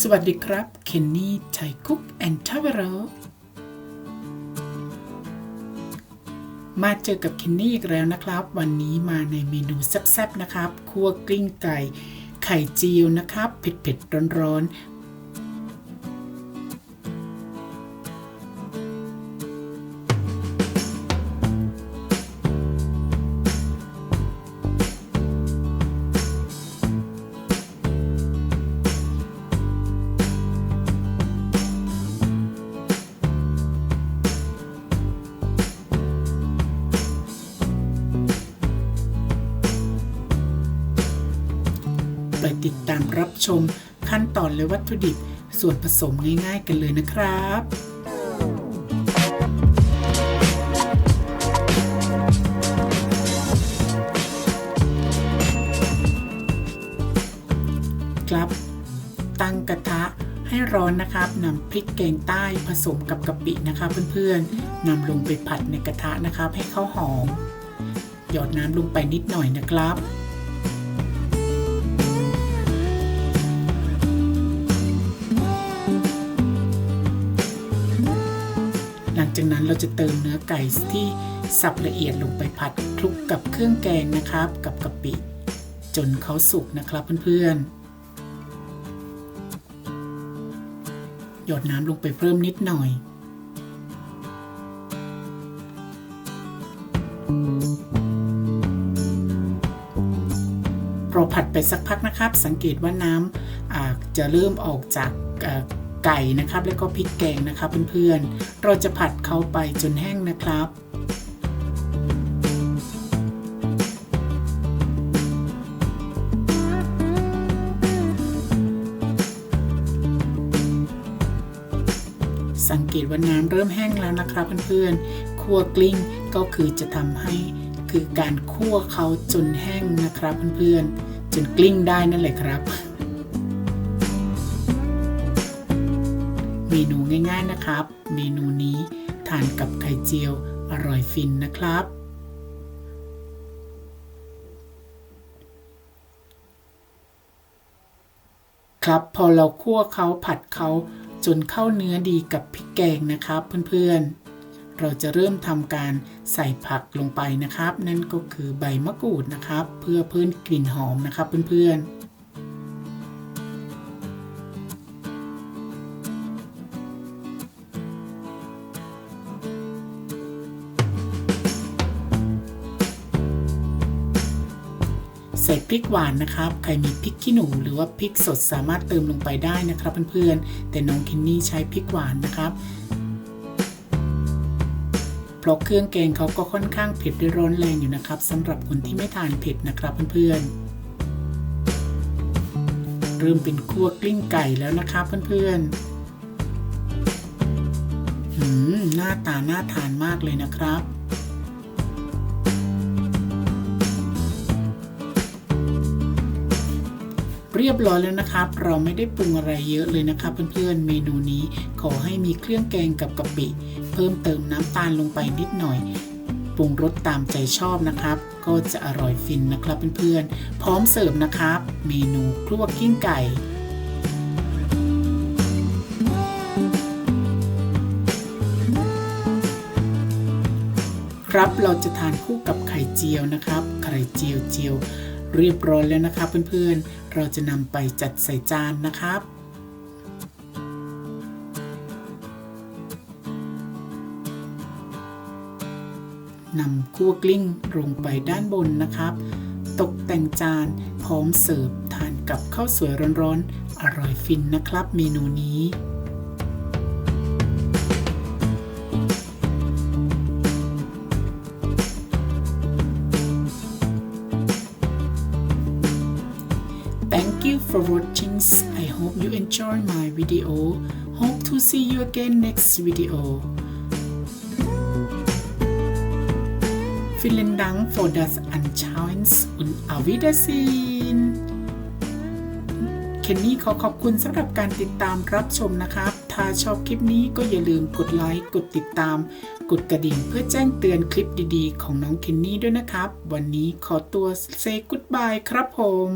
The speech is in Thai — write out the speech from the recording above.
สวัสดีครับ เคนนี่ไทยคุกแอนทาวเวอร์มาเจอกับเคนนี่อีกแล้วนะครับ วันนี้มาในเมนูแซ่บๆนะครับ คั่วกลิ้งไก่ ไข่เจียวนะครับ เผ็ดๆร้อน ไปติดตามรับชมขั้นตอนและวัตถุดิบส่วนผสมง่ายๆกันเลยนะครับครับ ตั้งกระทะให้ร้อนนะครับนำพริกแกงใต้ผสมกับกะปินะคะเพื่อนๆนำลงไปผัดในกระทะนะครับให้เขาหอม หยอดน้ำลงไปนิดหน่อยนะครับ จากนั้นเราจะเติมเนื้อไก่ที่สับละเอียดลงไปผัดคลุกกับเครื่องแกงนะครับ กับกะปิ จนเขาสุกนะครับเพื่อนๆ หยดน้ำลงไปเพิ่มนิดหน่อยพอผัดไปสักพักนะครับ สังเกตว่าน้ำจะเริ่มออกจาก ไก่นะครับ แล้วก็พริกแกงนะครับเพื่อนๆ เราจะผัดเข้าไปจนแห้งนะครับสังเกตว่าน้ำเริ่มแห้งแล้วนะครับเพื่อนๆคั่วกลิ้งก็คือจะทำให้คือการคั่วเขาจนแห้งนะครับเพื่อนๆจนกลิ้งได้นั่นแหละครับ เมนูง่ายๆนะครับ เมนูนี้ทานกับไข่เจียว อร่อยฟินนะครับ ครับพอเราคั่วเขาผัดเขาจนเข้าเนื้อดีกับพริกแกงนะครับเพื่อนๆ เราจะเริ่มทำการใส่ผักลงไปนะครับ นั่นก็คือใบมะกรูดนะครับ เพื่อเพิ่มกลิ่นหอมนะครับเพื่อนๆ ใส่พริกหวานนะครับ ใครมีพริกขี้หนูหรือว่าพริกสดสามารถเติมลงไปได้นะครับเพื่อนๆ แต่น้องคินนี่ใช้พริกหวานนะครับเพราะเครื่องแกงเขาก็ค่อนข้างเผ็ดด้ร้อนแรงอยู่นะครับสำหรับคนที่ไม่ทานเผ็ดนะครับเพื่อนๆ เริ่มเป็นคั่วกลิ้งไก่แล้วนะครับเพื่อนๆหืมหน้าตาน่าทานมากเลยนะครับ รียบร้อยแล้วนะครับ เราไม่ได้ปรุงอะไรเยอะเลยนะครับเพื่อนๆเมนูนี้ขอให้มีเครื่องแกงกับกะปิ เพิ่มเติมน้ำตาลลงไปนิดหน่อยปรุงรสตามใจชอบนะครับ ก็จะอร่อยฟินนะครับเพื่อนๆ พร้อมเสิร์ฟนะครับ เมนูครัวกิ้งไก่ครับเราจะทานคู่กับไข่เจียวนะครับ ไข่เจียวเจียว เรียบร้อยแล้วนะครับเพื่อนๆ เราจะนำไปจัดใส่จานนะครับนำคั่วกลิ้งลงไปด้านบนนะครับ ตกแต่งจานพร้อมเสิร์ฟทานกับข้าวสวยร้อนๆ อร่อยฟินนะครับเมนูนี้ Thank you for watching. I hope you enjoy my video. Hope to see you again next video. Vielen Dank für das Anschauen und auf Wiedersehen. เคนนี่ขอขอบคุณสำหรับการติดตามรับชมนะครับ ถ้าชอบคลิปนี้ก็อย่าลืมกดไลค์ กดติดตาม กดกระดิ่งเพื่อแจ้งเตือนคลิปดีๆ ของน้องเคนนี่ด้วยนะครับ วันนี้ขอตัวเซกุ d บายครับผม